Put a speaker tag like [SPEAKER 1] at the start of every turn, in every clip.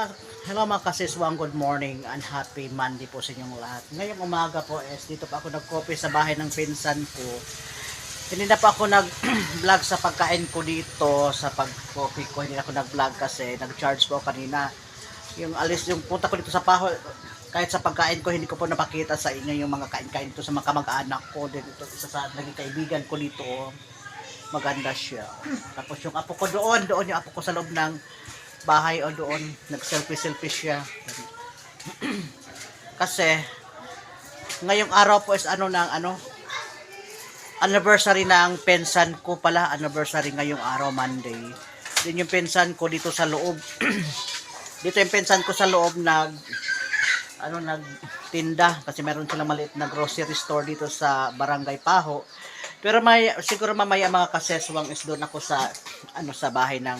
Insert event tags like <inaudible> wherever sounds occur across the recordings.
[SPEAKER 1] mga hello mga kasiswang, good morning and happy Monday po sa inyong lahat. Ngayong umaga po is dito pa ako nag-coffee sa bahay ng pinsan ko. Hindi na pa ako nag-vlog <clears throat> sa pagkain ko dito sa pag-coffee ko. Hindi na ako nag-vlog kasi nag-charge po kanina. Yung alis, yung punta ko dito sa paho, kahit sa pagkain ko, hindi ko po napakita sa inyo yung mga kain-kain ko sa mga kamag-anak ko. Dito, isa sa naging kaibigan ko dito. oh. Maganda siya. <clears throat> Tapos yung apo ko doon, doon yung apo ko sa loob ng bahay o doon, nag-selfie-selfie siya. <clears throat> Kasi, ngayong araw po is ano ng ano, anniversary ng pensan ko pala, anniversary ngayong araw, Monday. Din yung pensan ko dito sa loob. <clears throat> dito yung pensan ko sa loob nag, ano, nagtinda. Kasi meron silang maliit na grocery store dito sa Barangay Paho. Pero may, siguro mamaya mga kaseswang is doon ako sa, ano, sa bahay ng,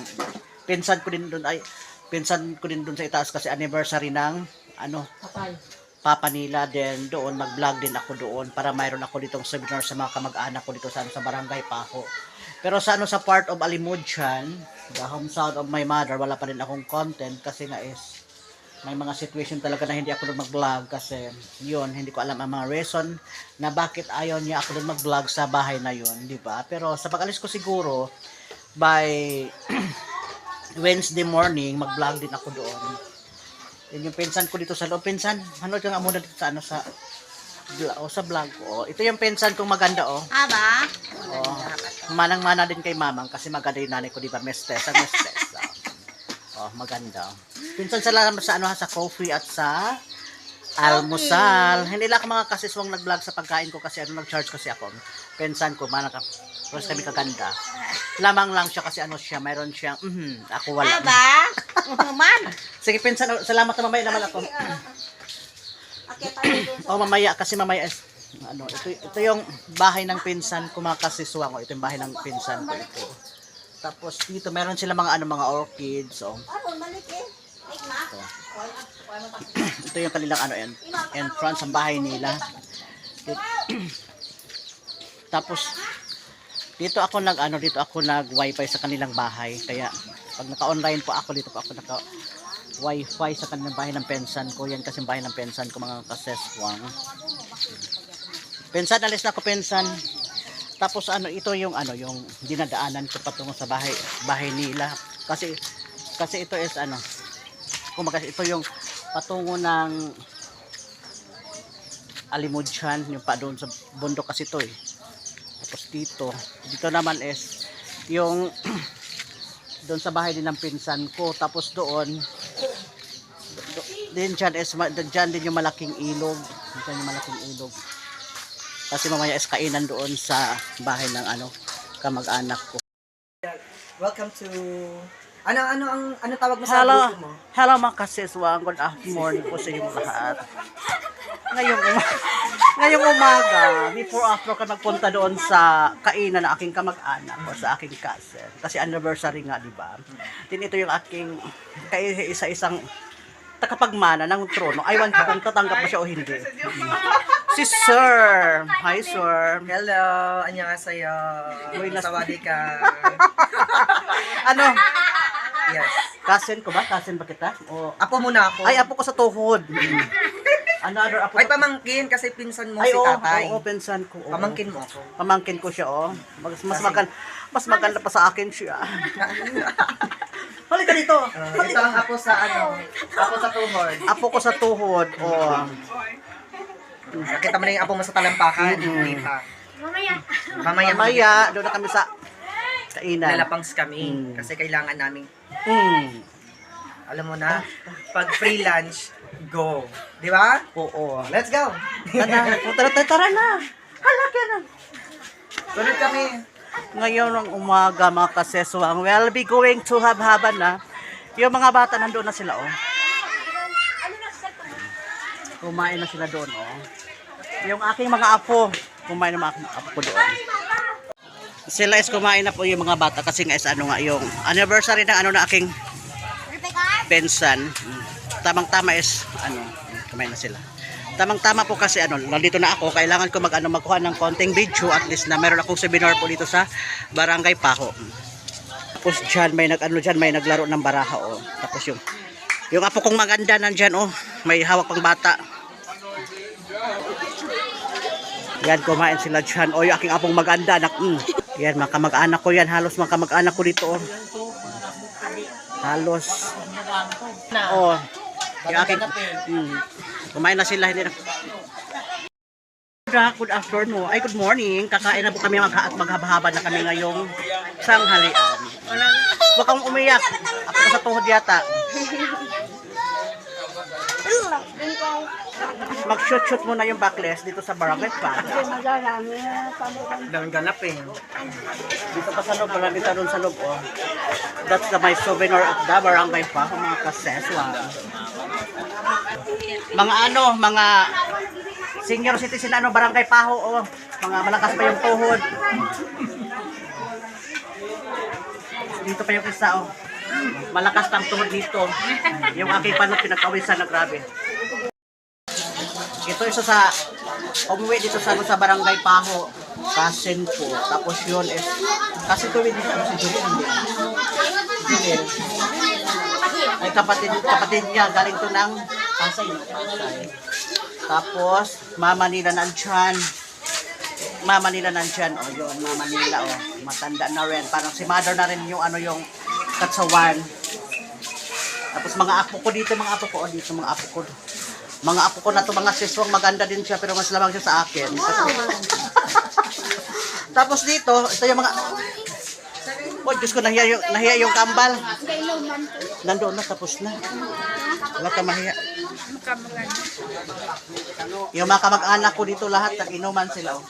[SPEAKER 1] pinsan ko din doon, ay, pinsan ko din doon sa itaas kasi anniversary ng, ano,
[SPEAKER 2] Patay.
[SPEAKER 1] papa nila then doon mag-vlog din ako doon para mayroon ako ditong seminar sa mga kamag-anak ko dito sa, ano, sa barangay Paho. Pero sa ano sa part of Alimudsyan, the hometown of my mother, wala pa rin akong content kasi nga is may mga situation talaga na hindi ako doon mag-vlog kasi yun, hindi ko alam ang mga reason na bakit ayaw niya ako doon mag-vlog sa bahay na yun, di ba? Pero sa pag-alis ko siguro, by <clears throat> Wednesday morning, mag-vlog din ako doon. Yun yung pinsan ko dito sa loob. Pinsan, ano ka nga muna dito sa ano sa oh, sa vlog ko. Oh. Ito yung pinsan kong maganda oh.
[SPEAKER 2] Aba?
[SPEAKER 1] Oh. Manang-mana din kay mamang kasi maganda yung nanay ko, di ba? Mestes, ang mestes. Oh. oh, maganda. Pinsan sa lang sa ano sa coffee at sa almusal. Hindi lang mga kasiswang nag-vlog sa pagkain ko kasi ano nag-charge kasi ako. Pinsan ko, mana ka. Terus kami kaganda. Lamang lang siya kasi ano siya, mayroon siyang, mhm, ako wala.
[SPEAKER 2] Aba? <laughs> Man.
[SPEAKER 1] Sige, pinsan, salamat na mamaya naman ako. O mamaya kasi mamaya ano, ito, ito yung bahay ng pinsan ko mga kasiswang. O, ito yung bahay ng pinsan ko ito. Tapos dito meron sila mga ano mga orchids. So,
[SPEAKER 2] Ano, ma.
[SPEAKER 1] ito yung kanilang ano en, entrance ang bahay nila. <clears throat> Tapos dito ako nag ano dito ako nag wifi sa kanilang bahay. Kaya pag naka-online po ako dito po ako naka wifi sa kanilang bahay ng pensan ko. Yan kasi bahay ng pensan ko mga kaseswang. Pensan alis na ako pensan. Tapos ano ito yung ano yung dinadaanan ko patungo sa bahay bahay nila. Kasi kasi ito is ano kumaga ito yung patungo ng Alimudsyan yung pa doon sa bundok kasi ito eh. Tapos dito dito naman is yung <clears throat> doon sa bahay din ng pinsan ko. Tapos doon do, din dyan is dyan din yung malaking ilog. Dyan yung malaking ilog. Kasi mamaya is kainan doon sa bahay ng ano kamag-anak ko.
[SPEAKER 3] Welcome to ano ano ang ano tawag mo sa
[SPEAKER 1] Hello,
[SPEAKER 3] grupo mo?
[SPEAKER 1] hello mga kasiswang. Good morning po sa inyong lahat. Ngayong, ngayong umaga, before after ka magpunta doon sa kainan ng aking kamag-anak o sa aking cousin. Kasi anniversary nga, di ba? Din ito yung aking kay isa-isang takapagmana ng trono. Aywan ko kung tatanggap mo siya o hindi. Si Sir. Hi, Sir.
[SPEAKER 3] Hello, annyeonghaseyo.
[SPEAKER 1] Uy, nas-
[SPEAKER 3] Sawadi ka. <laughs>
[SPEAKER 1] Ano?
[SPEAKER 3] Yes.
[SPEAKER 1] Cousin ko ba? Cousin ba kita? O,
[SPEAKER 3] Apo muna ako.
[SPEAKER 1] ay, apo ko sa tuhod. Another apo
[SPEAKER 3] Ay,
[SPEAKER 1] sa
[SPEAKER 3] pamangkin kasi pinsan mo
[SPEAKER 1] Ay,
[SPEAKER 3] si
[SPEAKER 1] oo,
[SPEAKER 3] tatay.
[SPEAKER 1] oo, pinsan ko. oo.
[SPEAKER 3] Pamangkin mo ako.
[SPEAKER 1] Pamangkin ko siya, oh. Mas, mas, maganda, mas maganda pa sa akin siya. <laughs> Halika dito.
[SPEAKER 3] Uh, ito ang apo sa ano, apo sa tuhod.
[SPEAKER 1] Apo ko sa tuhod, oh.
[SPEAKER 3] Nakita mo na yung apo mo sa talampakan. Tita.
[SPEAKER 2] Mamaya.
[SPEAKER 3] Mamaya,
[SPEAKER 1] Mamaya, doon na kami sa kainan.
[SPEAKER 3] Lalapangs kami
[SPEAKER 1] Mm.
[SPEAKER 3] kasi kailangan namin
[SPEAKER 1] Hmm.
[SPEAKER 3] alam mo na, pag free lunch, go. Di ba?
[SPEAKER 1] Oo.
[SPEAKER 3] Let's go!
[SPEAKER 1] Tara, tara, tara, tara na. Halika na.
[SPEAKER 3] Sunod kami.
[SPEAKER 1] Ngayon ng umaga, mga kaseswang, we'll be going to habhaban na. Yung mga bata nandoon na sila, oh. Kumain na sila doon, oh. Yung aking mga apo, kumain na mga apo doon. Sila is kumain na po yung mga bata kasi nga is ano nga yung anniversary ng ano na aking pensan. Tamang-tama is ano, kumain na sila. Tamang-tama po kasi ano, nandito na ako, kailangan ko mag ano magkuha ng konting video at least na meron akong seminar po dito sa Barangay Paho. Tapos dyan may nag ano dyan may naglaro ng baraha oh. Tapos yung Yung apo kong maganda nandyan, oh. May hawak pang bata. Yan, kumain sila dyan. O, yung aking apong maganda. Nak mm. Yan, mga kamag-anak ko yan. Halos mga kamag-anak ko dito, oh. Halos. Oh. Yung aking... Mm. Kumain na sila. Hindi na... Good afternoon. Ay, good morning. Kakain na po kami mag at maghahaba na kami ngayong sanghalian. Huwag kang umiyak. Ako sa tuhod yata. Mag-shoot-shoot muna yung backless dito sa barangay pa.
[SPEAKER 3] Daming ganap eh.
[SPEAKER 1] Dito pa sa loob, marami ka doon sa loob, oh. That's the my souvenir of the barangay pa, mga kaseswa. Mga ano, mga senior citizen ano, barangay paho, oh. Mga malakas pa yung tuhod. Dito pa yung isa, oh. Malakas pang tuhod dito. Yung aking panot pinagkawisan na grabe. Ito isa sa umuwi dito sa sa barangay Paho, cousin ko. Tapos yun is kasi ko dito ano, si hindi. Julie. Ay kapatid kapatid niya galing to ng Pasay. Tapos mama nila nandyan. Mama nila nandyan. O yun, mama nila o. Matanda na rin. Parang si mother na rin yung ano yung katsawan. Tapos mga apo ko dito, mga apo ko o dito, mga apo ko. Mga apo ko na to, mga siswang maganda din siya pero mas lamang siya sa akin. <laughs> Tapos dito, ito yung mga Oh, Diyos ko, nahiya yung, nahiya yung kambal. Nandoon na, tapos na. Wala ka mahiya. Yung mga kamag-anak ko dito lahat, nag-inuman sila. Oh.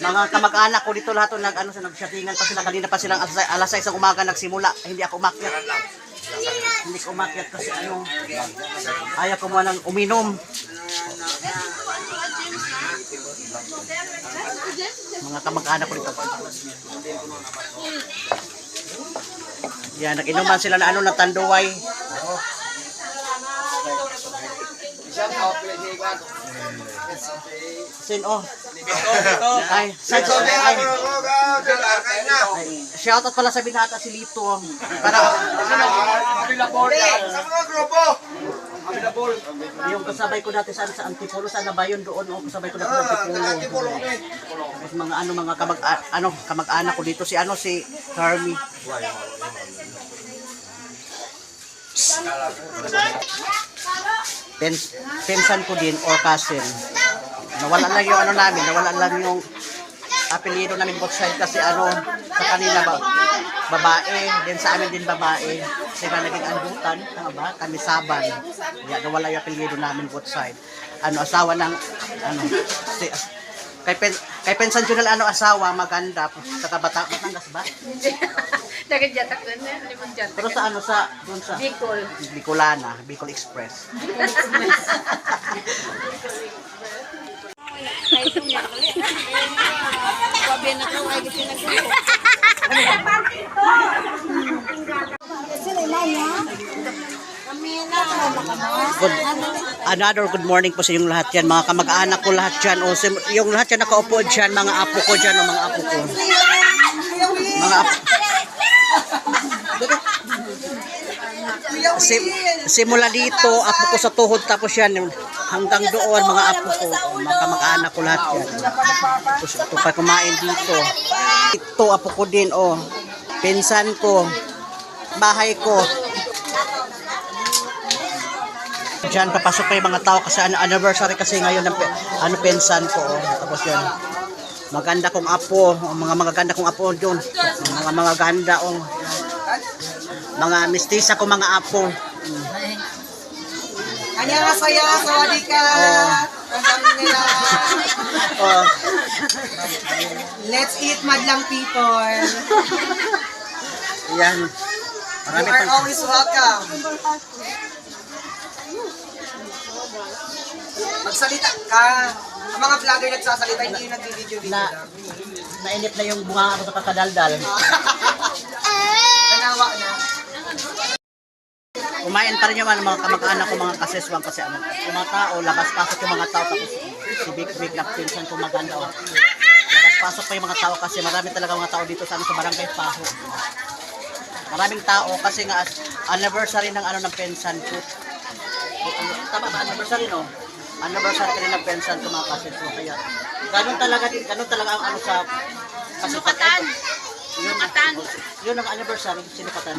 [SPEAKER 1] Mga kamag-anak ko dito lahat, oh, nag, ano, sa nagsatingan pa sila. Kanina pa silang alas, alas 6 ng umaga nagsimula. Hindi ako umakyat. Hindi ko umakyat kasi ano, ayaw ko muna uminom. Mga kamag-anak ko dito. Yan, nag-inuman sila na ano, na tanduay. Sin, oh. Ay, sa ay, ay, shout out pala sa binata si Lito. oh. Para, yung kasabay ko dati sa, sa Antipolo, sana ba yun doon? Oh, kasabay ko dati sa Antipolo. Tapos mga ano, mga kamag, ano, kamag-anak ko dito, si ano, si Carmi. Pen, pensan ko din or cousin. Nawala lang yung ano namin, nawala lang yung apelyido namin both side kasi ano, sa kanila ba, babae, din sa amin din babae. Sila naging andutan, tama ba? Kami saban. Yeah, nawala yung apelyido namin both side. Ano, asawa ng, ano, si, kay, pen, kay Pensan Junal, ano, asawa, maganda, sa kabata, Batangas ba? <laughs>
[SPEAKER 2] Nagajatak na na. Limang jatak.
[SPEAKER 1] Pero sa ano, sa, dun sa,
[SPEAKER 2] Bicol.
[SPEAKER 1] Bicolana, Bicol Express.
[SPEAKER 2] Wabi na ko. Ay, kasi nagsuko.
[SPEAKER 1] Good, another good morning po sa inyong lahat yan. Mga kamag-anak ko lahat dyan. O, yung lahat yan nakaupo dyan, mga apo ko dyan, o mga apo ko. Mga apo. Sim, simula dito, apo ko sa tuhod, tapos yan, hanggang doon, mga apo ko, mga kamag-anak ko lahat yan. Tapos ito pa kumain dito. Ito, apo ko din, o. Pinsan ko, bahay ko, Diyan papasok pa yung mga tao kasi ano, anniversary kasi ngayon ng ano pensan ko. Oh. Tapos yun. Maganda kong apo, oh, mga magaganda kong apo doon. Mga mga ganda oh. Mga mistisa ko mga apo.
[SPEAKER 3] Kanya nga saya, sawadi ka. nila.
[SPEAKER 1] Oh,
[SPEAKER 3] Let's eat madlang people.
[SPEAKER 1] yan.
[SPEAKER 3] You
[SPEAKER 1] Marami
[SPEAKER 3] are
[SPEAKER 1] pang
[SPEAKER 3] always welcome. Magsalita ka. Ang mga vlogger nagsasalita, hindi yung nag-video-video
[SPEAKER 1] na
[SPEAKER 3] lang.
[SPEAKER 1] nainip na yung bunga ako sa kakadaldal.
[SPEAKER 3] Kanawa na.
[SPEAKER 1] Kumain pa rin yung mga kamag-anak ko, mga kaseswang kasi ano, yung mga tao, labas-pasok yung mga tao, tapos si Big Big na pinsan ko maganda. Oh. Labas-pasok pa yung mga tao kasi marami talaga mga tao dito sa, ano, sa barangay Paho. Maraming tao kasi nga anniversary ng ano ng pensan ko. Tama ba anniversary no? Anniversary kasi ng pensan ko mga ko kaya ganun talaga din, ganun talaga ang ano sa
[SPEAKER 2] Sinukatan.
[SPEAKER 1] Yun,
[SPEAKER 2] Sinukatan.
[SPEAKER 1] yun ang anniversary, sinukatan.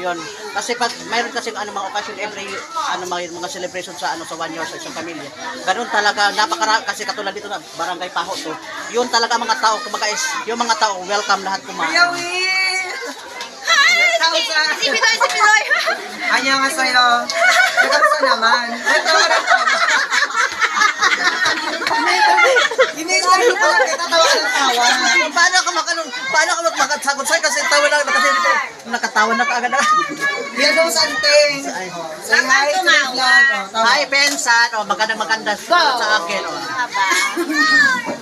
[SPEAKER 1] Yun. Kasi pag mayroon kasi ano mga occasion every ano mga, mga celebration sa ano sa one year sa isang pamilya. Ganun talaga napakara kasi katulad dito na barangay Paho to. Yun talaga mga tao kumbaga is yung mga tao welcome lahat kumain.
[SPEAKER 3] Will!
[SPEAKER 2] Si Pinoy, si Pinoy. <laughs>
[SPEAKER 3] Anya nga sa'yo. Nagkamsa naman. Ini-interview lang kita tawa ng tawa.
[SPEAKER 1] paano ka makalung paano ka makatsagot sa kasi tawa lang kasi dito nakatawa na kaagad.
[SPEAKER 3] Yan daw sa anting. Say hi to my vlog. Oh.
[SPEAKER 1] Hi Bensan, oh maganda maganda sa akin oh.